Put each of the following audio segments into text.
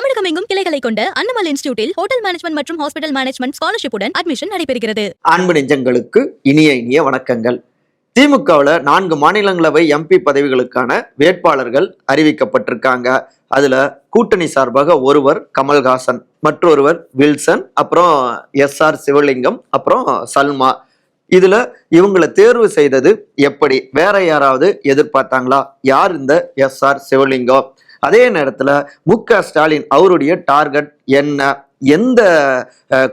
தமிழகம் எங்கும் கிளைகளை கொண்ட அன்னமல் இன்ஸ்டியூட்டில் ஹோட்டல் மேனேஜ்மெண்ட் மற்றும் ஹாஸ்பிட்டல் மேனேஜ்மெண்ட் ஸ்காலர்ஷிப்புடன் அட்மிஷன் நடைபெறுகிறது. அன்பு நெஞ்சங்களுக்கு இனிய இனிய வணக்கங்கள். திமுகவில் நான்கு மாநிலங்களவை எம்பி பதவிகளுக்கான வேட்பாளர்கள் அறிவிக்கப்பட்டிருக்காங்க. அதுல கூட்டணி சார்பாக ஒருவர் கமல்ஹாசன் மற்றொருவர் வில்சன் அப்புறம் எஸ் ஆர் சிவலிங்கம் அப்புறம் சல்மா. இதுல இவங்களை தேர்வு செய்தது எப்படி? வேற யாராவது எதிர்பார்த்தாங்களா? யார் இந்த எஸ் ஆர் சிவலிங்கம்? அதே நேரத்தில் மு ஸ்டாலின் அவருடைய டார்கெட் என்ன? எந்த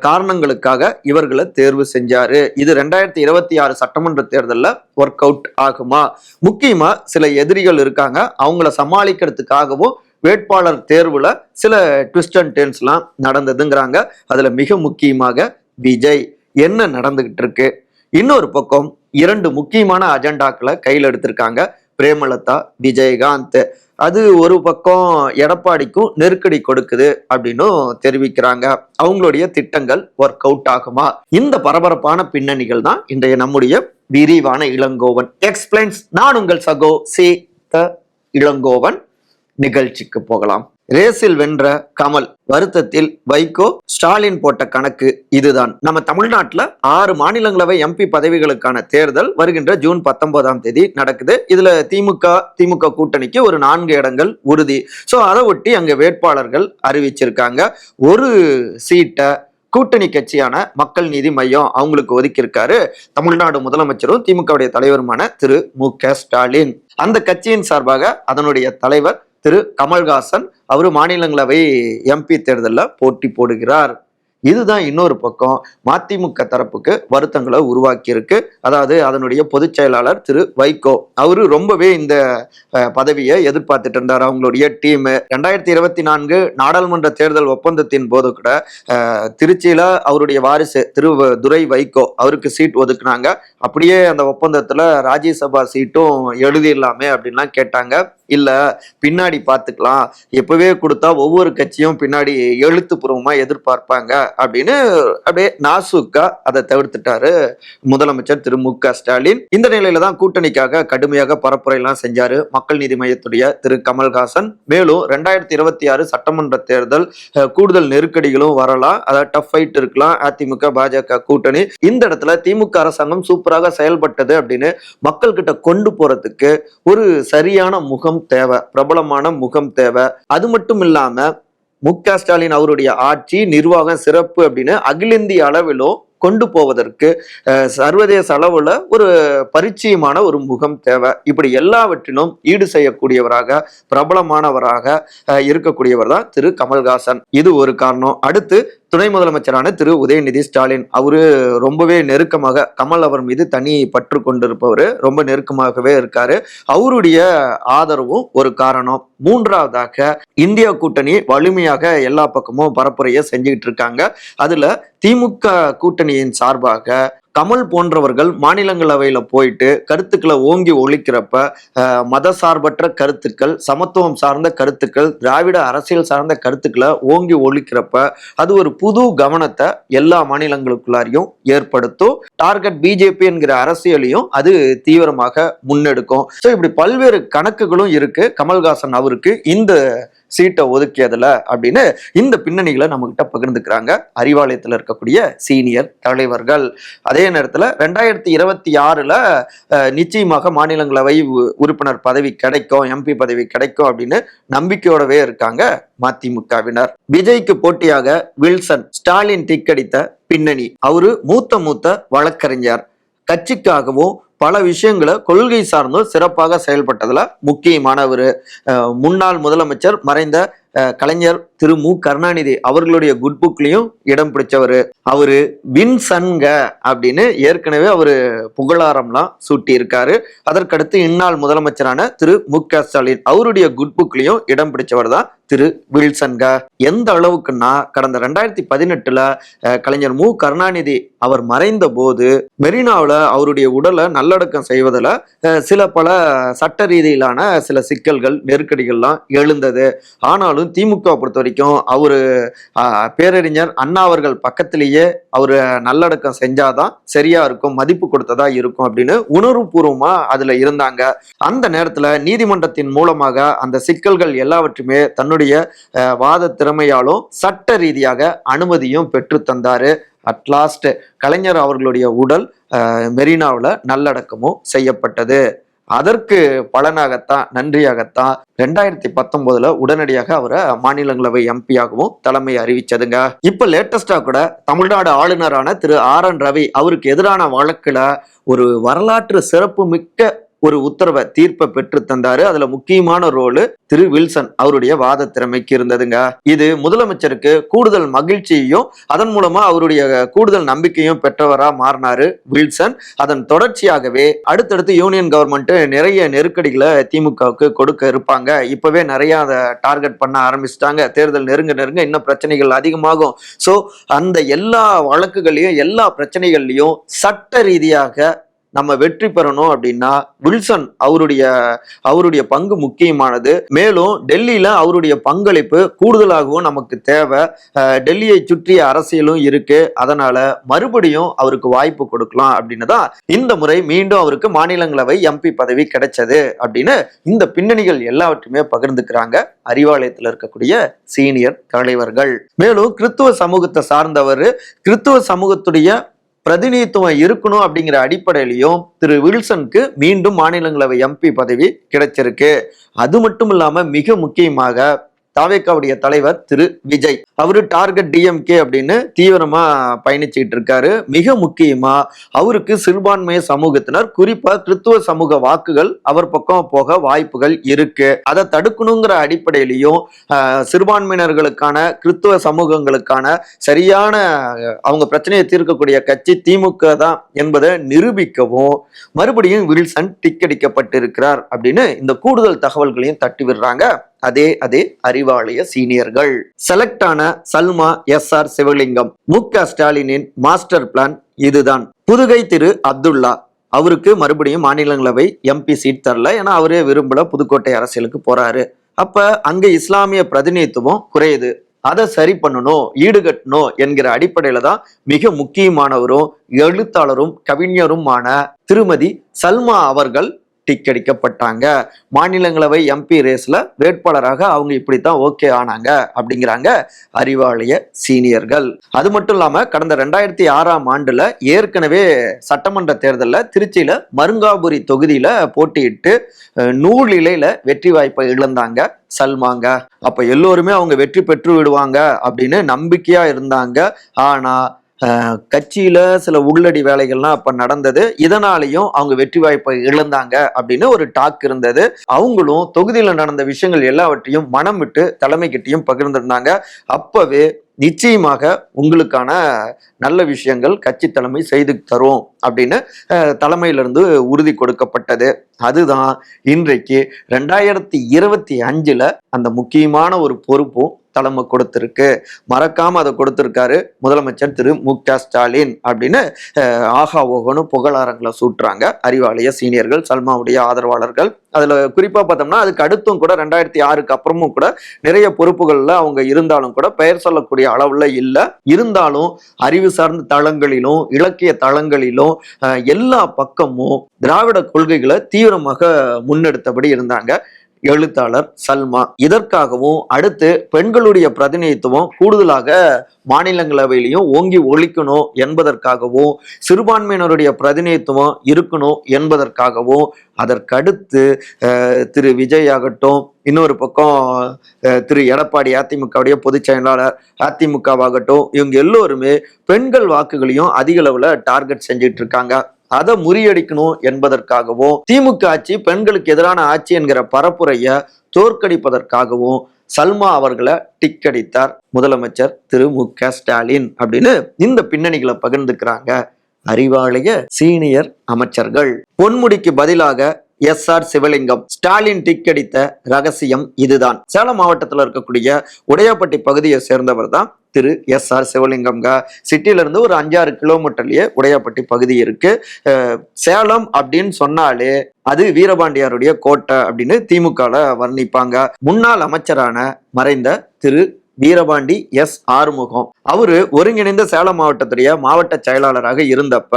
காரணங்களுக்காக இவர்களை தேர்வு செஞ்சாரு? இது ரெண்டாயிரத்தி இருபத்தி ஆறு சட்டமன்ற தேர்தலில் ஒர்க் அவுட் ஆகுமா? முக்கியமா சில எதிரிகள் இருக்காங்க. அவங்கள சமாளிக்கிறதுக்காகவும் வேட்பாளர் தேர்வுல சில ட்விஸ்ட் அண்ட் டேர்ன்ஸ்லாம் நடந்ததுங்கிறாங்க. அதுல மிக முக்கியமாக விஜய். என்ன நடந்துகிட்டு இருக்கு இன்னொரு பக்கம் இரண்டு முக்கியமான அஜெண்டாக்களை கையில் எடுத்திருக்காங்க பிரேமலதா விஜயகாந்த். அது ஒரு பக்கம் எடப்பாடிக்கும் நெருக்கடி கொடுக்குது அப்படின்னும் தெரிவிக்கிறாங்க. அவங்களுடைய திட்டங்கள் ஒர்க் அவுட் ஆகுமா? இந்த பரபரப்பான பின்னணிகள் தான் இன்றைய நம்முடைய விரிவான இளங்கோவன். எக்ஸ்பிளைன்ஸ் நான் உங்கள் சகோ சே த இளங்கோவன் நிகழ்ச்சிக்கு போகலாம். ரேஸில் வென்ற கமல் வருத்தத்தில் வைகோ ஸ்டாலின் போட்ட கணக்கு இதுதான். நம்ம தமிழ்நாட்டில் ஆறு மாநிலங்களவை எம்பி பதவிகளுக்கான தேர்தல் வருகின்ற ஜூன் பத்தொன்பதாம் தேதி நடக்குது. இதுல திமுக திமுக கூட்டணிக்கு ஒரு நான்கு இடங்கள் உறுதி. ஸோ அதை ஒட்டி அங்க வேட்பாளர்கள் அறிவிச்சிருக்காங்க. ஒரு சீட்டை கூட்டணி கட்சியான மக்கள் நீதி மையம் அவங்களுக்கு ஒதுக்கியிருக்காரு தமிழ்நாடு முதலமைச்சரும் திமுகவுடைய தலைவருமான திரு மு க ஸ்டாலின். அந்த கட்சியின் சார்பாக அதனுடைய தலைவர் திரு கமல்ஹாசன் அவரு மாநிலங்களவை எம்பி தேர்தலில் போட்டி போடுகிறார். இதுதான் இன்னொரு பக்கம் மதிமுக தரப்புக்கு வருத்தங்களை உருவாக்கியிருக்கு. அதாவது அதனுடைய பொதுச் செயலாளர் திரு வைகோ. அவரு ரொம்பவே இந்த பதவியை எதிர்பார்த்துட்டு இருந்தார். அவங்களுடைய டீம் ரெண்டாயிரத்தி இருபத்தி நான்கு நாடாளுமன்ற தேர்தல் ஒப்பந்தத்தின் போது கூட திருச்சியில அவருடைய வாரிசு திரு துரை வைகோ அவருக்கு சீட் ஒதுக்குனாங்க. அப்படியே அந்த ஒப்பந்தத்துல ராஜ்யசபா சீட்டும் எழுதிடலாமே அப்படின்லாம் கேட்டாங்க. இல்ல பின்னாடி பார்த்துக்கலாம். எப்பவே கொடுத்தா ஒவ்வொரு கட்சியும் பின்னாடி எழுத்துப்பூர்வமா எதிர்பார்ப்பாங்க. அப்படின்னு அப்படியே நாசுக்கா அதை தவிர்த்துட்டாரு முதலமைச்சர் திரு மு க ஸ்டாலின். இந்த நிலையில தான் கூட்டணிக்காக கடுமையாக பரப்புரை எல்லாம் செஞ்சாரு மக்கள் நீதி மையத்துடைய திரு கமல்ஹாசன். மேலும் ரெண்டாயிரத்தி இருபத்தி ஆறு சட்டமன்ற தேர்தல் கூடுதல் நெருக்கடிகளும் வரலாம். அதாவது டஃப் ஃபைட் இருக்கலாம். அதிமுக பாஜக கூட்டணி. இந்த இடத்துல திமுக அரசாங்கம் சூப்பராக செயல்பட்டது அப்படின்னு மக்கள் கிட்ட கொண்டு போறதுக்கு ஒரு சரியான முகம் தேவை பிரபலமான முகம் தேவை. அது மட்டும் இல்லாம மு க ஸ்டாலின் அவருடைய ஆட்சி நிர்வாகம் சிறப்பு அப்படின்னு அகில இந்திய அளவிலும் கொண்டு போவதற்கு சர்வதேச அளவில் ஒரு பரிச்சயமான ஒரு முகம் தேவை. இப்படி எல்லாவற்றிலும் ஈடு செய்யக்கூடியவராக பிரபலமானவராக இருக்கக்கூடியவர் தான் திரு கமல்ஹாசன். இது ஒரு காரணம். அடுத்து துணை முதலமைச்சரான திரு. உதயநிதி ஸ்டாலின் அவரு ரொம்பவே நெருக்கமாக கமல் அவர் மீது தனி பற்று கொண்டிருப்பவர் ரொம்ப நெருக்கமாகவே இருக்காரு. அவருடைய ஆதரவும் ஒரு காரணம். மூன்றாவதாக இந்தியா கூட்டணி வலிமையாக எல்லா பக்கமும் பரப்புரையை செஞ்சுக்கிட்டு இருக்காங்க. அதுல திமுக கூட்டணியின் சார்பாக கமல் போன்றவர்கள் மாநிலங்களவையில் போயிட்டு கருத்துக்களை ஓங்கி ஒழிக்கிறப்ப மத சார்பற்ற கருத்துக்கள் சமத்துவம் சார்ந்த கருத்துக்கள் திராவிட அரசியல் சார்ந்த கருத்துக்களை ஓங்கி ஒழிக்கிறப்ப அது ஒரு புது கவனத்தை எல்லா மாநிலங்களுக்குள்ளாரையும் ஏற்படுத்தும். டார்கெட் பிஜேபி என்கிற அரசியலையும் அது தீவிரமாக முன்னெடுக்கும். ஸோ இப்படி பல்வேறு கணக்குகளும் இருக்கு. கமல்ஹாசன் அவருக்கு இந்த சீட்டை ஒதுக்கியதில் அப்படின்னு இந்த பின்னணிகளை நம்மகிட்ட பகிர்ந்துக்கிறாங்க. அறிவாலயத்தில் இருக்கக்கூடிய சீனியர் தலைவர்கள். அதே நேரத்தில் ரெண்டாயிரத்தி இருபத்தி ஆறில் நிச்சயமாக மாநிலங்களவை உ- உறுப்பினர் பதவி கிடைக்கும் எம்பி பதவி கிடைக்கும் அப்படின்னு நம்பிக்கையோடவே இருக்காங்க மதிமுகவினர். விஜய்க்கு போட்டியாக வில்சன் ஸ்டாலின் டிக்கடித்த பின்னணி. அவரு மூத்த மூத்த வழக்கறிஞர். கட்சிக்காகவும் பல விஷயங்களை கொள்கை சார்ந்தும் சிறப்பாக செயல்பட்டதில் முக்கியமானவர். முன்னாள் முதலமைச்சர் மறைந்த கலைஞர் திரு மு. கருணாநிதி அவர்களுடைய குட் புக்லயும் இடம் பிடிச்சவர். அவரு வின்சன்க அப்படின்னு ஏற்கனவே அவரு புகழாரம்லாம் சூட்டியிருக்காரு. அதற்கடுத்து இந்நாள் முதலமைச்சரான திரு மு. க. ஸ்டாலின் அவருடைய குட் புக்லயும் இடம் பிடிச்சவர் தான் திரு வில்சன்க எந்த அளவுக்குன்னா கடந்த ரெண்டாயிரத்தி பதினெட்டுல கலைஞர் மு. கருணாநிதி அவர் மறைந்த போது மெரினாவில் அவருடைய உடலை நல்லடக்கம் செய்வதில் சில பல சட்ட ரீதியிலான சில சிக்கல்கள் நெருக்கடிகள்லாம் எழுந்தது. ஆனாலும் திமுக பொறுத்தவரை வரைக்கும் அவரு பேரறிஞர் அண்ணா அவர்கள் பக்கத்திலேயே அவர் நல்லடக்கம் செஞ்சாதான் சரியா இருக்கும் மதிப்பு கொடுத்ததா இருக்கும் அப்படின்னு உணர்வுபூர்வமா அதுல இருந்தாங்க. அந்த நேரத்துல நீதிமன்றத்தின் மூலமாக அந்த சிக்கல்கள் எல்லாவற்றுமே தன்னுடைய வாத திறமையாலும் சட்ட ரீதியாக அனுமதியும் பெற்று தந்தாரு. அட்லாஸ்ட் கலைஞர் அவர்களுடைய உடல் மெரினாவில் நல்லடக்கமும் செய்யப்பட்டது. அதற்கு பலனாகத்தான் நன்றியாகத்தான் ரெண்டாயிரத்தி பத்தொன்பதுல உடனடியாக அவரை மாநிலங்களவை எம்பியாகவும் தலைமை அறிவிச்சதுங்க. இப்ப லேட்டஸ்டா கூட தமிழ்நாடு ஆளுநரான திரு ஆர் என் ரவி அவருக்கு எதிரான வழக்குல ஒரு வரலாற்று சிறப்பு மிக்க ஒரு உத்தரவை தீர்ப்பை பெற்று தந்தாரு. அதுல முக்கியமான ரோலு திரு வில்சன் அவருடைய வாத திறமைக்கு இருந்ததுங்க. இது முதலமைச்சருக்கு கூடுதல் மகிழ்ச்சியையும் அதன் மூலமா அவருடைய கூடுதல் நம்பிக்கையும் பெற்றவரா மாறினாரு வில்சன். அதன் தொடர்ச்சியாகவே அடுத்தடுத்து யூனியன் கவர்மெண்ட் நிறைய நெருக்கடிகளை திமுகவுக்கு கொடுக்க இருப்பாங்க. இப்பவே நிறைய அதை டார்கெட் பண்ண ஆரம்பிச்சிட்டாங்க. தேர்தல் நெருங்க நெருங்க இன்னும் பிரச்சனைகள் அதிகமாகும். ஸோ அந்த எல்லா வழக்குகளையும் எல்லா பிரச்சனைகள்லையும் சட்ட ரீதியாக நம்ம வெற்றி பெறணும் அப்படின்னா வில்சன் அவருடைய அவருடைய பங்கு முக்கியமானது. மேலும் டெல்லியில அவருடைய பங்களிப்பு கூடுதலாகவும் நமக்கு தேவை. டெல்லியை சுற்றிய அரசியலும் இருக்கு. அதனால மறுபடியும் அவருக்கு வாய்ப்பு கொடுக்கலாம் அப்படின்னு தான் இந்த முறை மீண்டும் அவருக்கு மாநிலங்களவை எம்பி பதவி கிடைச்சது அப்படின்னு இந்த பின்னணிகள் எல்லாவற்றையுமே பகிர்ந்துக்கிறாங்க அறிவாலயத்தில் இருக்கக்கூடிய சீனியர் தலைவர்கள். மேலும் கிறித்துவ சமூகத்தை சார்ந்தவர் கிறித்துவ சமூகத்துடைய பிரதிநிதித்துவம் இருக்கணும் அப்படிங்கிற அடிப்படையிலையும் திரு வில்சனுக்கு மீண்டும் மாநிலங்களவை எம்பி பதவி கிடைச்சிருக்கு. அது மட்டும் இல்லாமல் மிக முக்கியமாக தாவேக்காவுடைய தலைவர் திரு விஜய். அவரு டார்கெட் டிஎம்கே அப்படின்னு தீவிரமா பயணிச்சுட்டு இருக்காரு. மிக முக்கியமா அவருக்கு சிறுபான்மைய சமூகத்தினர் குறிப்பா கிறித்துவ சமூக வாக்குகள் அவர் பக்கம் போக வாய்ப்புகள் இருக்கு. அதை தடுக்கணுங்கிற அடிப்படையிலையும் சிறுபான்மையினர்களுக்கான கிறித்துவ சமூகங்களுக்கான சரியான அவங்க பிரச்சனையை தீர்க்கக்கூடிய கட்சி திமுக தான் என்பதை நிரூபிக்கவும் மறுபடியும் வில்சன் டிக்கடிக்கப்பட்டிருக்கிறார் அப்படின்னு இந்த கூடுதல் தகவல்களையும் தட்டி விடுறாங்க. அதே அதே அறிவாலய சீனியர்கள். செலக்ட் ஆன சல்மா எஸ் ஆர் சிவலிங்கம் மு க ஸ்டாலினின் மாஸ்டர் பிளான் இதுதான். புதுகை திரு அப்துல்லா அவருக்கு மறுபடியும் மாநிலங்களவை எம்பி சீட் தரல ஏன்னா அவரே விரும்பல புதுக்கோட்டை அரசியலுக்கு போறாரு. அப்ப அங்க இஸ்லாமிய பிரதிநிதித்துவம் குறையுது. அதை சரி பண்ணணும் ஈடுகட்டணும் என்கிற அடிப்படையில தான் மிக முக்கியமானவரும் எழுத்தாளரும் கவிஞருமான திருமதி சல்மா அவர்கள் டிக்கடிக்கப்பட்டாங்க மாநிலங்களவை எம்பி ரேஸில் வேட்பாளராக அவங்க இப்படித்தான் ஓகே ஆனாங்க அப்படிங்கிறாங்க அறிவாலய சீனியர்கள். அது மட்டும் இல்லாமல் கடந்த ரெண்டாயிரத்தி ஆறாம் ஆண்டில் ஏற்கனவே சட்டமன்ற தேர்தலில் திருச்சியில் மருங்காபுரி தொகுதியில் போட்டியிட்டு நூல் இலையில் வெற்றி வாய்ப்பை இழந்தாங்க சல்மாங்க. அப்போ எல்லோருமே அவங்க வெற்றி பெற்று விடுவாங்க அப்படின்னு நம்பிக்கையாக இருந்தாங்க. ஆனா கட்சியில சில உள்ளடி வேலைகள்லாம் அப்ப நடந்தது. இதனாலையும் அவங்க வெற்றி வாய்ப்பை இழந்தாங்க அப்படின்னு ஒரு டாக் இருந்தது. அவங்களும் தொகுதியில நடந்த விஷயங்கள் எல்லாவற்றையும் மனம் விட்டு தலைமைக்கிட்டையும் பகிர்ந்திருந்தாங்க. அப்பவே நிச்சயமாக உங்களுக்கான நல்ல விஷயங்கள் கட்சி தலைமை செய்து தரும் அப்படின்னு தலைமையிலிருந்து உறுதி கொடுக்கப்பட்டது. அதுதான் இன்றைக்கு ரெண்டாயிரத்தி இருபத்தி அஞ்சில் அந்த முக்கியமான ஒரு பொறுப்பும் தலைமை கொடுத்திருக்கு. மறக்காம அதை கொடுத்திருக்காரு முதலமைச்சர் திரு மு க ஸ்டாலின் அப்படின்னு ஆஹா ஓகோன்னு புகழாரங்களை சூட்டுறாங்க. அறிவாலய சீனியர்கள் சல்மாவுடைய ஆதரவாளர்கள். அதில் குறிப்பாக பார்த்தோம்னா அதுக்கு அடுத்தும் கூட ரெண்டாயிரத்தி ஆறுக்கு அப்புறமும் கூட நிறைய பொறுப்புகளில் அவங்க இருந்தாலும் கூட பெயர் சொல்லக்கூடிய அளவில் இல்லை. இருந்தாலும் அறிவு சார்ந்த தளங்களிலும் இலக்கிய தளங்களிலும் எல்லா பக்கமும் திராவிட கொள்கைகளை தீவிரமாக முன்னெடுத்தபடி இருந்தாங்க. எழுத்தாளர் சல்மா. இதற்காகவும் அடுத்து பெண்களுடைய பிரதிநிதித்துவம் கூடுதலாக மாநிலங்களவையிலையும் ஓங்கி ஒழிக்கணும் என்பதற்காகவும் சிறுபான்மையினருடைய பிரதிநிதித்துவம் இருக்கணும் என்பதற்காகவும் அதற்கடுத்து திரு விஜய் ஆகட்டும் இன்னொரு பக்கம் திரு எடப்பாடி அதிமுகவுடைய பொதுச் செயலாளர் அதிமுகவாகட்டும் இவங்க எல்லோருமே பெண்கள் வாக்குகளையும் அதிக அளவில் டார்கெட் செஞ்சுட்டு இருக்காங்க அதை முறியடிக்கணும் என்பதற்காகவும் திமுக ஆட்சி பெண்களுக்கு எதிரான ஆட்சி என்கிற பரப்புரைய தோற்கடிப்பதற்காகவும் சல்மா அவர்களை டிக்கடித்தார். முதலமைச்சர் திரு மு க ஸ்டாலின் அப்படின்னு இந்த பின்னணிகளை பகிர்ந்துக்கிறாங்க அறிவாலய சீனியர் அமைச்சர்கள். பொன்முடிக்கு பதிலாக எஸ் ஆர் சிவலிங்கம். ஸ்டாலின் டிக்கடித்த ரகசியம் இதுதான். சேலம் மாவட்டத்தில் இருக்கக்கூடிய உடையாப்பட்டி பகுதியை சேர்ந்தவர் தான் திரு எஸ் ஆர் சிவலிங்கம்ங்க. சிட்டில இருந்து ஒரு அஞ்சாறு கிலோமீட்டர்லயே உடையாப்பட்டி பகுதி இருக்கு. சேலம் அப்படின்னு சொன்னாலே அது வீரபாண்டியாருடைய கோட்டை அப்படின்னு திமுகவில் வர்ணிப்பாங்க. முன்னாள் அமைச்சரான மறைந்த திரு வீரபாண்டி எஸ் ஆறுமுகம். அவரு ஒருங்கிணைந்த சேலம் மாவட்டத்துடைய மாவட்ட செயலாளராக இருந்தப்ப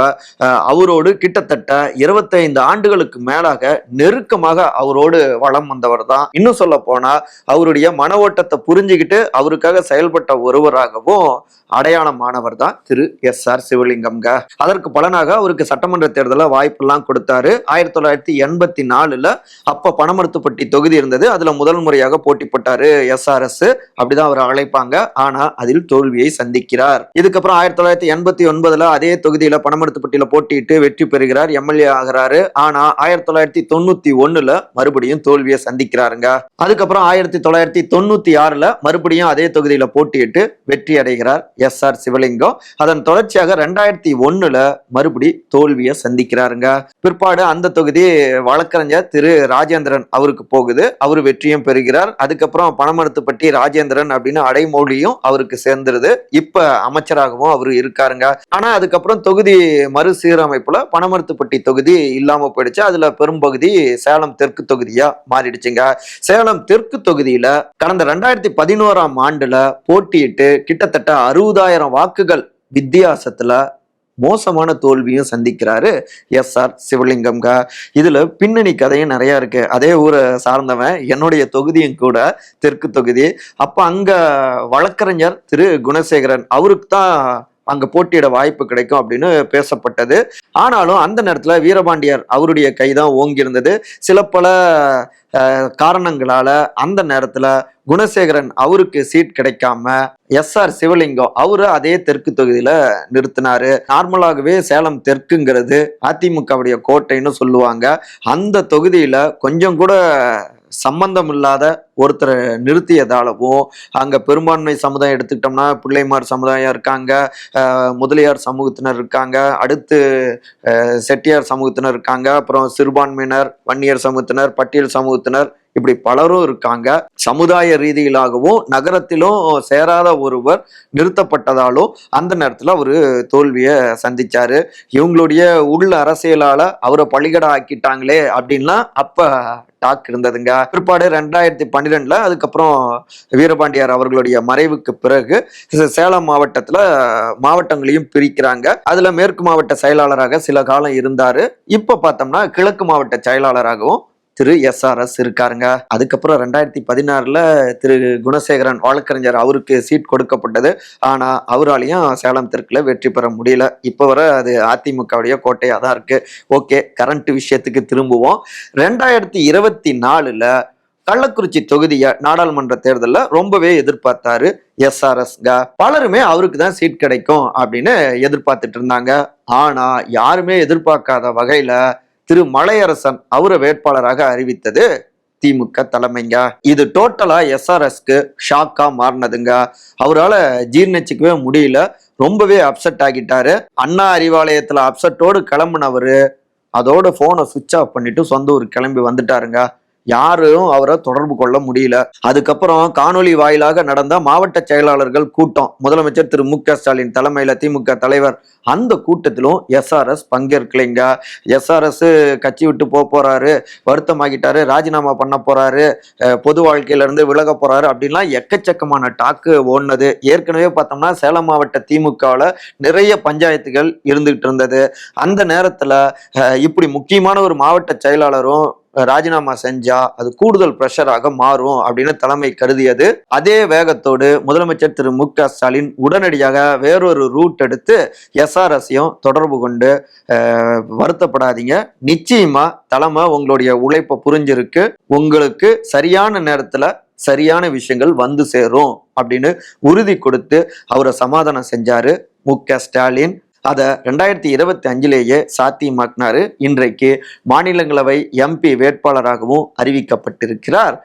அவரோடு கிட்டத்தட்ட இருபத்தைந்து ஆண்டுகளுக்கு மேலாக நெருக்கமாக அவரோடு வளம் வந்தவர் தான். இன்னும் சொல்ல போனா அவருடைய மன ஓட்டத்தை புரிஞ்சுக்கிட்டு அவருக்காக செயல்பட்ட ஒருவராகவும் அடையாளமானவர் தான் திரு எஸ் ஆர் சிவலிங்கம்ங்க அதற்கு பலனாக அவருக்கு சட்டமன்ற தேர்தலில் வாய்ப்பெல்லாம் கொடுத்தாரு. ஆயிரத்தி தொள்ளாயிரத்தி எண்பத்தி நாலுல அப்ப பணமருத்துப்பட்டி தொகுதி இருந்தது. அதுல முதல் முறையாக போட்டி போட்டாரு எஸ்ஆர்எஸ் அப்படிதான் அவர் அழைப்பாங்க ஆனா அதில் தோல்வியை சந்திக்கிறார். இதுக்கப்புறம் ஆயிரத்தி தொள்ளாயிரத்தி எண்பத்தி ஒன்பதுல அதே தொகுதியில பணமடுத்துப்பட்டியில போட்டியிட்டு வெற்றி பெறுகிறார் எம்எல்ஏ ஆகிறாரு. ஆனா ஆயிரத்தி தொள்ளாயிரத்தி தொண்ணூத்தி ஒண்ணுல மறுபடியும் தோல்வியை சந்திக்கிறாருங்க. அதுக்கப்புறம் ஆயிரத்தி தொள்ளாயிரத்தி தொண்ணூத்தி ஆறுல மறுபடியும் அதே தொகுதியில போட்டியிட்டு வெற்றி அடைகிறார் எஸ் ஆர் சிவலிங்கம். அதன் தொடர்ச்சியாக ரெண்டாயிரத்தி ஒண்ணுல மறுபடி தோல்வியை சந்திக்கிறாருங்க. பிற்பாடு அந்த தொகுதி வழக்கறிஞர் திரு ராஜேந்திரன் அவருக்கு போகுது. அவர் வெற்றியும் பெறுகிறார். அதுக்கப்புறம் பணமடுத்துப்பட்டி ராஜேந்திரன் அப்படின்னு அடைமொழியும் அவருக்கு சேர்ந்துருது. இப்ப அமைச்சராகவும் அவர் இருக்காருங்க. ஆனா அதுக்கப்புறம் தொகுதி மறுசீரமைப்புல பணமருத்துப்பட்டி தொகுதி இல்லாம போயிடுச்சு. அதுல பெரும்பகுதி சேலம் தெற்கு தொகுதியா மாறிடுச்சுங்க. சேலம் தெற்கு தொகுதியில கடந்த ரெண்டாயிரத்தி பதினோராம் ஆண்டுல போட்டியிட்டு கிட்டத்தட்ட அறுபதாயிரம் வாக்குகள் வித்தியாசத்துல மோசமான தோல்வியும் சந்திக்கிறாரு எஸ் ஆர் சிவலிங்கம்ங்க இதுல பின்னணி கதையும் நிறைய இருக்கு. அதே ஊரை சார்ந்தவன் என்னுடைய தொகுதியும் கூட தெற்கு தொகுதி. அப்ப அங்க வழக்கறிஞர் திரு குணசேகரன் அவருக்கு தான் அங்க போட்டியிட வாய்ப்பு கிடைக்கும் அப்படின்னு பேசப்பட்டது. ஆனாலும் அந்த நேரத்துல வீரபாண்டியர் அவருடைய கைதான் ஓங்கி இருந்தது சில பல காரணங்களால அந்த நேரத்துல குணசேகரன் அவருக்கு சீட் கிடைக்காம எஸ் ஆர் சிவலிங்கம் அவரு அதே தெற்கு தொகுதியில நிறுத்தினாரு. நார்மலாகவே சேலம் தெற்குங்கிறது அதிமுகவுடைய கோட்டைன்னு சொல்லுவாங்க. அந்த தொகுதியில கொஞ்சம் கூட சம்பந்தம் இல்லாத ஒருத்தரை நிறுத்தியதாலவும் அங்கே பெரும்பான்மை சமுதாயம் எடுத்துக்கிட்டோம்னா பிள்ளைமார் சமுதாயம் இருக்காங்க முதலியார் சமூகத்தினர் இருக்காங்க அடுத்து செட்டியார் சமூகத்தினர் இருக்காங்க அப்புறம் சிறுபான்மையினர் வன்னியர் சமூகத்தினர் பட்டியல் சமூகத்தினர் இப்படி பலரும் இருக்காங்க. சமுதாய ரீதியிலாகவும் நகரத்திலும் சேராத ஒருவர் நிறுத்தப்பட்டதாலும் அந்த நேரத்தில் அவர் தோல்வியை சந்திச்சாரு. இவங்களுடைய உள்ள அரசியலால அவரை பழிகடை ஆக்கிட்டாங்களே அப்படின்லாம் அப்ப டாக் இருந்ததுங்க. பிற்பாடு ரெண்டாயிரத்தி பன்னிரெண்டில் அதுக்கப்புறம் வீரபாண்டியார் அவர்களுடைய மறைவுக்கு பிறகு சேலம் மாவட்டத்தில் மாவட்டங்களையும் பிரிக்கிறாங்க. அதில் மேற்கு மாவட்ட செயலாளராக சில காலம் இருந்தார். இப்போ பார்த்தோம்னா கிழக்கு மாவட்ட செயலாளராகவும் திரு எஸ்ஆர்எஸ் இருக்காருங்க. அதுக்கப்புறம் ரெண்டாயிரத்தி பதினாறுல திரு குணசேகரன் வழக்கறிஞர் அவருக்கு சீட் கொடுக்கப்பட்டது. ஆனா அவராலையும் சேலம் தெற்குல வெற்றி பெற முடியல. இப்போ வர அது அதிமுகவுடைய கோட்டையா தான் இருக்கு. ஓகே கரண்ட் விஷயத்துக்கு திரும்புவோம். ரெண்டாயிரத்தி இருபத்தி நாலுல கள்ளக்குறிச்சி தொகுதியை நாடாளுமன்ற தேர்தலில் ரொம்பவே எதிர்பார்த்தாரு எஸ்ஆர்எஸ்ங்க பலருமே அவருக்கு தான் சீட் கிடைக்கும் அப்படின்னு எதிர்பார்த்துட்டு இருந்தாங்க. ஆனா யாருமே எதிர்பார்க்காத வகையில திரு மலையரசன் அவரை வேட்பாளராக அறிவித்தது திமுக தலைமைங்க. இது டோட்டலா எஸ்ஆர்எஸ்க்கு ஷாக்கா மாறினதுங்க. அவரால் ஜீர்ணிச்சுக்கவே முடியல. ரொம்பவே அப்செட் ஆகிட்டாரு. அண்ணா அறிவாலயத்துல அப்செட்டோடு கிளம்புனவர். அதோட போனை சுவிட்ச் ஆஃப் பண்ணிட்டு சொந்த ஊர் கிளம்பி வந்துட்டாருங்க. யாரும் அவரை தொடர்பு கொள்ள முடியல. அதுக்கப்புறம் காணொலி வாயிலாக நடந்த மாவட்ட செயலாளர்கள் கூட்டம் முதலமைச்சர் திரு மு க ஸ்டாலின் தலைமையில திமுக தலைவர் அந்த கூட்டத்திலும் எஸ்ஆர்எஸ் பங்கேற்கலைங்க. எஸ்ஆர்எஸ் கட்சி விட்டு போக போறாரு வருத்தமாகிட்டாரு ராஜினாமா பண்ண போறாரு பொது வாழ்க்கையில இருந்து விலக போறாரு அப்படின்லாம் எக்கச்சக்கமான டாக்கு ஓடினது. ஏற்கனவே பார்த்தோம்னா சேலம் மாவட்ட திமுகவில் நிறைய பஞ்சாயத்துகள் இருந்துகிட்டு இருந்தது. அந்த நேரத்தில் இப்படி முக்கியமான ஒரு மாவட்ட செயலாளரும் ராஜினாமா செஞ்சா அது கூடுதல் ப்ரெஷராக மாறும் அப்படின்னு தலைமை கருதியது. அதே வேகத்தோடு முதலமைச்சர் திரு மு க ஸ்டாலின் உடனடியாக வேறொரு ரூட் எடுத்து எஸ்ஆர்எஸ்ஸையும் தொடர்பு கொண்டு வருத்தப்படாதீங்க. நிச்சயமா தலைமை உங்களுடைய உழைப்பை புரிஞ்சிருக்கு. உங்களுக்கு சரியான நேரத்துல சரியான விஷயங்கள் வந்து சேரும் அப்படின்னு உறுதி கொடுத்து அவரை சமாதானம் செஞ்சாரு மு க ஸ்டாலின். அதை ரெண்டாயிரத்தி இருபத்தி அஞ்சிலேயே சாத்தியமாக்கினாரு. இன்றைக்கு மாநிலங்களவை எம்பி வேட்பாளராகவும் அறிவிக்கப்பட்டிருக்கிறார்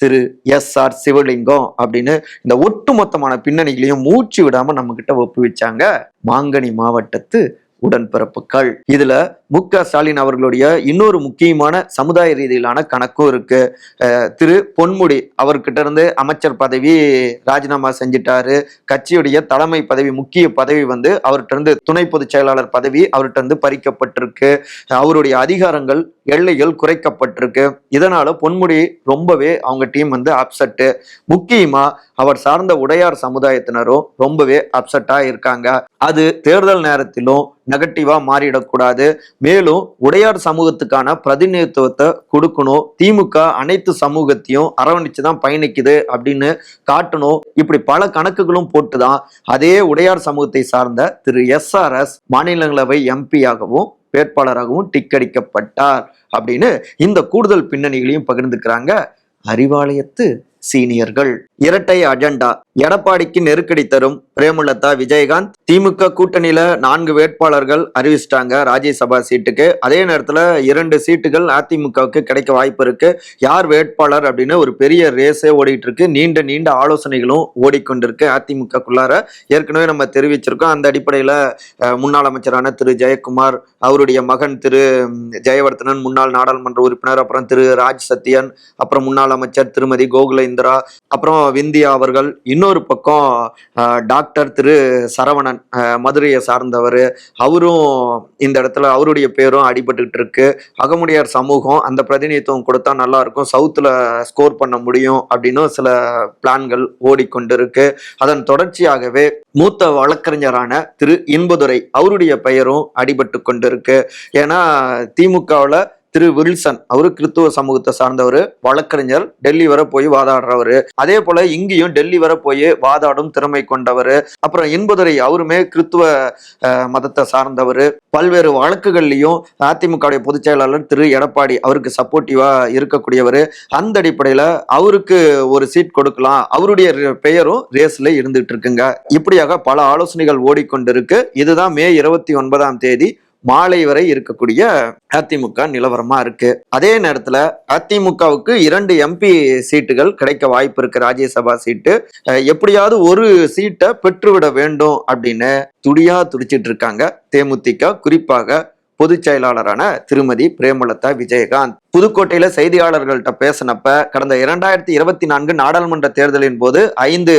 திரு எஸ் ஆர் சிவலிங்கம் அப்படின்னு இந்த ஒட்டுமொத்தமான பின்னணிகளையும் மூச்சு விடாம நம்ம கிட்ட ஒப்புவிச்சாங்க. மாங்கனி மாவட்டத்து உடன்பிறப்புகள் இதுல மு க ஸ்டாலின் அவர்களுடைய இன்னொரு முக்கியமான சமுதாய ரீதியிலான கணக்கும் இருக்கு. திரு பொன்முடி அவர்கிட்ட இருந்து அமைச்சர் பதவி ராஜினாமா செஞ்சிட்டாரு. கட்சியுடைய தலைமை பதவி முக்கிய பதவி வந்து அவர்கிட்ட இருந்து துணை பொதுச் செயலாளர் பதவி அவர்கிட்ட இருந்து பறிக்கப்பட்டிருக்கு. அவருடைய அதிகாரங்கள் எல்லைகள் குறைக்கப்பட்டிருக்கு. இதனால பொன்முடி ரொம்பவே அவங்க டீம் வந்து அப்செட்டு முக்கியமா அவர் சார்ந்த உடையார் சமுதாயத்தினரும் ரொம்பவே அப்செட்டா இருக்காங்க. அது தேர்தல் நேரத்திலும் நெகட்டிவா மாறிடக்கூடாது. மேலும் உடையார் சமூகத்துக்கான பிரதிநிதித்துவத்தை கொடுக்கணும். திமுக அனைத்து சமூகத்தையும் அரவணைச்சு தான் பயணிக்குது அப்படின்னு காட்டணும். இப்படி பல கணக்குகளும் போட்டுதான் அதே உடையார் சமூகத்தை சார்ந்த திரு எஸ் ஆர் எஸ் மாநிலங்களவை எம்பியாகவும் வேட்பாளராகவும் டிக்கடிக்கப்பட்டார் அப்படின்னு இந்த கூடுதல் பின்னணிகளையும் பகிர்ந்துக்கிறாங்க அறிவாலயத்து சீனியர்கள். இரட்டை அஜெண்டா. எடப்பாடிக்கு நெருக்கடி தரும் பிரேமலதா விஜயகாந்த். திமுக கூட்டணியில நான்கு வேட்பாளர்கள் அறிவிச்சிட்டாங்க ராஜ்யசபா சீட்டுக்கு. அதே நேரத்துல இரண்டு சீட்டுகள் அதிமுகவுக்கு கிடைக்க வாய்ப்பு இருக்கு. யார் வேட்பாளர் அப்படின்னு ஒரு பெரிய ரேஸே ஓடிட்டு இருக்கு. நீண்ட நீண்ட ஆலோசனைகளும் ஓடிக்கொண்டிருக்கு அதிமுகக்குள்ளார. ஏற்கனவே நம்ம தெரிவிச்சிருக்கோம். அந்த அடிப்படையில முன்னாள் அமைச்சரான திரு. ஜெயக்குமார் அவருடைய மகன் திரு. ஜெயவர்தனன் முன்னாள் நாடாளுமன்ற உறுப்பினர் அப்புறம் திரு. ராஜ் சத்யன் அப்புறம் முன்னாள் அமைச்சர் திருமதி கோகுல இந்திரா அப்புறம் விந்தியா அவர்கள் இன்னொரு பக்கம் டாக்டர் திரு சரவணன் மதுரையை சார்ந்தவர். அவரும் இந்த இடத்துல அவருடைய பேரும் அடிபட்டுக்கிட்டு இருக்கு. அகமுடையார் சமூகம் அந்த பிரதிநிதித்துவம் கொடுத்தா நல்லா இருக்கும். சவுத்தில் ஸ்கோர் பண்ண முடியும் அப்படின்னு சில பிளான்கள் ஓடிக்கொண்டிருக்கு. அதன் தொடர்ச்சியாகவே மூத்த வழக்கறிஞரான திரு இன்பதுரை அவருடைய பெயரும் அடிபட்டு கொண்டிருக்கு ஏன்னா திமுகவில் திரு வில்சன் அவரு கிறித்துவ சமூகத்தை சார்ந்தவர் வழக்கறிஞர் டெல்லி வர போய் வாதாடுறவர். அதே போல இங்கேயும் டெல்லி வர போய் வாதாடும் திறமை கொண்டவர். அப்புறம் இன்பதுரை அவருமே கிறித்துவ மதத்தை சார்ந்தவர். பல்வேறு வழக்குகள்லையும் அதிமுகவுடைய பொதுச் செயலாளர் திரு எடப்பாடி அவருக்கு சப்போர்ட்டிவா இருக்கக்கூடியவர். அந்த அடிப்படையில அவருக்கு ஒரு சீட் கொடுக்கலாம். அவருடைய பெயரும் ரேஸ்ல இருந்துட்டு இருக்குங்க. இப்படியாக பல ஆலோசனைகள் ஓடிக்கொண்டிருக்கு. இதுதான் மே இருபத்தி ஒன்பதாம் தேதி மாலை வரை இருக்கக்கூடிய அதிமுக நிலவரமா இருக்கு. அதே நேரத்துல அதிமுகவுக்கு இரண்டு எம்பி சீட்டுகள் கிடைக்க வாய்ப்பு இருக்கு. ராஜ்யசபா சீட்டு. எப்படியாவது ஒரு சீட்டை பெற்றுவிட வேண்டும் அப்படின்னு துடியா துடிச்சிட்டு இருக்காங்க. தேமுதிக குறிப்பாக பொதுச் செயலாளரான திருமதி பிரேமலதா விஜயகாந்த். புதுக்கோட்டையில செய்தியாளர்கள்ட்ட பேசினப்ப கடந்த இரண்டாயிரத்தி இருபத்தி நான்கு நாடாளுமன்ற தேர்தலின் போது ஐந்து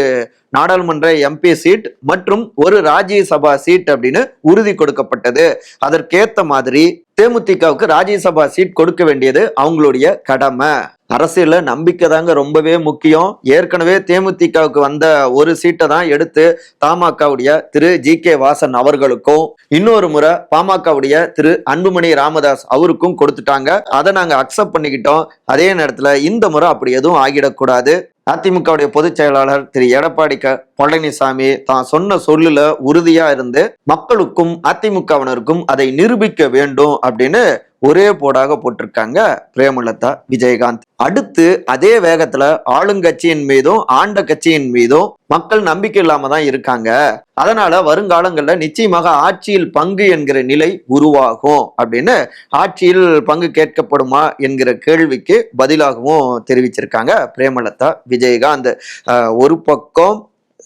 நாடாளுமன்ற எம்பி சீட் மற்றும் ஒரு ராஜ்யசபா சீட் அப்படின்னு உறுதி கொடுக்கப்பட்டது. அதற்கேத்த மாதிரி தேமுதிகவுக்கு ராஜ்யசபா சீட் கொடுக்க வேண்டியது அவங்களுடைய கடமை. அரசியலில் நம்பிக்கை தாங்க ரொம்பவே முக்கியம். ஏற்கனவே தேமுதிகவுக்கு வந்த ஒரு சீட்டை தான் எடுத்து தமாகவுடைய திரு ஜி கே வாசன் அவர்களுக்கும் இன்னொரு முறை பாமகவுடைய திரு அன்புமணி ராமதாஸ் அவருக்கும் கொடுத்துட்டாங்க. அதை நாங்க அக்செப்ட் பண்ணிக்கிட்டோம். அதே நேரத்துல இந்த முறை அப்படி எதுவும் ஆகிடக்கூடாது. அதிமுகவுடைய பொதுச் செயலாளர் திரு எடப்பாடி க பழனிசாமி தான் சொன்ன சொல்லுல உறுதியா இருந்து மக்களுக்கும் அதிமுகவினருக்கும் அதை நிரூபிக்க வேண்டும் அப்படின்னு ஒரே போடாக போட்டிருக்காங்க பிரேமலதா விஜயகாந்த். அடுத்து அதே வேகத்துல ஆளுங்கட்சியின் மீதும் ஆண்ட கட்சியின் மீதும் மக்கள் நம்பிக்கை இல்லாம தான் இருக்காங்க. அதனால வருங்காலங்கள்ல நிச்சயமாக ஆட்சியில் பங்கு என்கிற நிலை உருவாகும் அப்படின்னு ஆட்சியில் பங்கு கேட்கப்படுமா என்கிற கேள்விக்கு பதிலாகவும் தெரிவிச்சிருக்காங்க பிரேமலதா விஜயகாந்த். ஒரு பக்கம்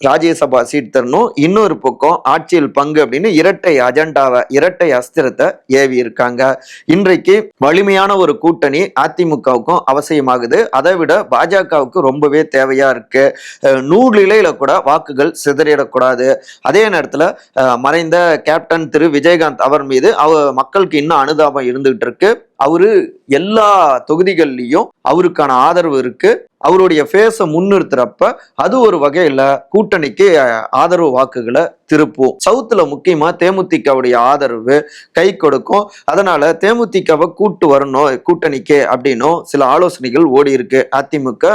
ராஜ்யசபா சீட் தரணும். இன்னொரு பக்கம் ஆட்சியில் பங்கு அப்படின்னு இரட்டை அஜெண்டாவை இரட்டை அஸ்திரத்தை ஏவி இருக்காங்க. இன்றைக்கு வலிமையான ஒரு கூட்டணி அதிமுகவுக்கும் அவசியமாகுது. அதை விட பாஜகவுக்கு ரொம்பவே தேவையா இருக்கு. நூறு இலையில கூட வாக்குகள் சிதறிடக்கூடாது. அதே நேரத்துல மறைந்த கேப்டன் திரு. விஜயகாந்த் அவர் மீது அவ மக்களுக்கு இன்னும் அனுதாபம் இருந்துகிட்டு இருக்கு. அவரு எல்லா தொகுதிகள்லையும் அவருக்கான ஆதரவு இருக்கு. அவருடைய ஃபேஸை முன்னிறுத்துறப்ப அது ஒரு வகையில கூட்டணிக்கு ஆதரவு வாக்குகளை திருப்பும். சவுத்துல முக்கியமா தேமுதிகவுடைய ஆதரவு கை கொடுக்கும். அதனால தேமுதிகவை கூட்டு வரணும் கூட்டணிக்கு அப்படின்னும் சில ஆலோசனைகள் ஓடி இருக்கு. அதிமுக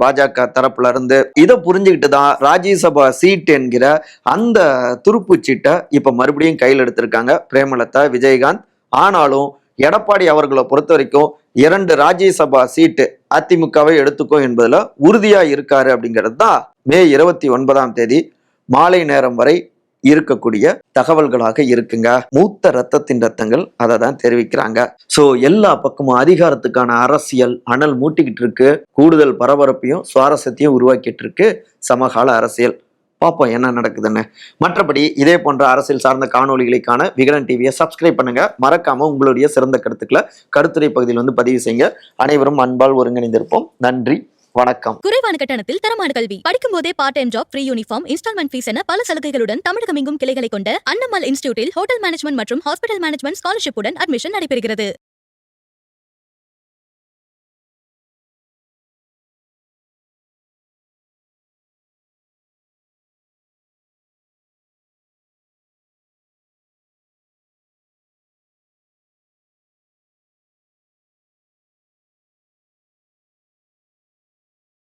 பாஜக தரப்புல இருந்து. இதை புரிஞ்சுக்கிட்டு தான் ராஜ்யசபா சீட் என்கிற அந்த துருப்பு சீட்டை இப்ப மறுபடியும் கையில் எடுத்திருக்காங்க. பிரேமலதா விஜயகாந்த். ஆனாலும் எடப்பாடி அவர்களை பொறுத்த வரைக்கும் இரண்டு ராஜ்யசபா சீட்டு அதிமுகவை எடுத்துக்கும் என்பதுல உறுதியா இருக்காரு அப்படிங்கிறது தான் மே இருபத்தி ஒன்பதாம் தேதி மாலை நேரம் வரை இருக்கக்கூடிய தகவல்களாக இருக்குங்க. மூத்த ரத்தத்தின் ரத்தங்கள் அதை தான் தெரிவிக்கிறாங்க. ஸோ எல்லா பக்கமும் அதிகாரத்துக்கான அரசியல் அனல் மூட்டிக்கிட்டு இருக்கு. கூடுதல் பரபரப்பையும் சுவாரஸ்யத்தையும் உருவாக்கிட்டு இருக்கு சமகால அரசியல். பார்ப்போம் என்ன நடக்குதுன்னு. மற்றபடி இதே போன்ற அரசியல் சார்ந்த காணொளிகளுக்கான விகடன் டிவியை சப்ஸ்கிரைப் பண்ணுங்க. மறக்காம உங்களுடைய சிறந்த கருத்துக்களை கருத்துரை பகுதியில் வந்து பதிவு செய்யுங்க. அனைவரும் அன்பால் ஒருங்கிணைந்திருப்போம். நன்றி வணக்கம். குறைவான கட்டணத்தில் தரமான கல்வி. படிக்கும் போதே part time job free uniform instalment fees என பல சலுகைகளுடன் தமிழகம் எங்கும் கிளைகளை கொண்ட அன்னமல் இன்ஸ்டியூட்டில் ஹோட்டல் மேனேஜ்மெண்ட் மற்றும் ஹாஸ்பிட்டல் மேனேஜ்மெண்ட் ஸ்காலர்ஷிப்புடன் அட்மிஷன் நடைபெறுகிறது.